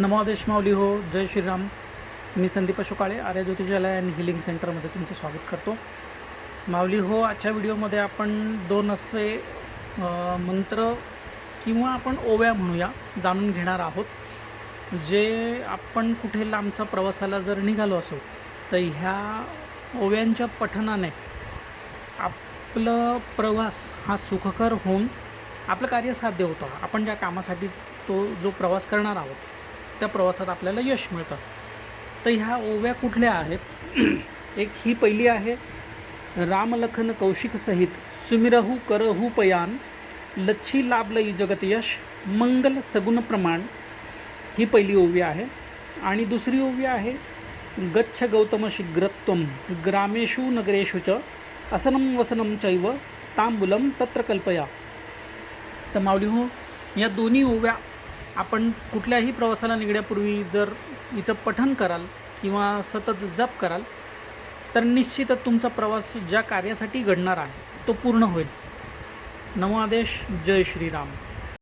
नमोदेश माऊली हो जय श्रीराम. मी Sandeep Ashokale Arya ज्योतिषालय and healing सेंटरमध्ये तुमचं स्वागत करतो. माऊली हो आजच्या व्हिडिओमध्ये आपण दोन असे मंत्र किंवा आपण ओव्या म्हणूया जाणून घेणार आहोत. जे आपण कुठे लांबचा प्रवासाला जर निघालो असो तर ह्या ओव्यांच्या पठनाने आपलं प्रवास हा सुखकर होऊन आपलं कार्य साध्य होतं. आपण ज्या कामासाठी तो जो प्रवास करणार आहोत त्या प्रवासात आपल्याला यश मिळतं. तर ह्या ओव्या कुठल्या आहेत? एक ही पहिली आहे रामलखन कौशिक सहित सुमिरहू करहू पयान लच्छी लाभलई जगत यश मंगल सगुण प्रमाण ही पहिली ओवी आहे. आणि दुसरी ओवी आहे गच्छ गौतम शीघ्रत्वम ग्रामेषु नगरेषु च असनं वसनं चैव तांबुलं तत्र कल्पया. तर माऊली हो या दोन्ही ओव्या आपण कुठल्याही प्रवासाला निघण्यापूर्वी जर हिचं पठण कराल किंवा सतत जप कराल तर निश्चितच तुमचा प्रवास ज्या कार्यासाठी घडणार आहे तो पूर्ण होईल. नमो आदेश जय श्रीराम.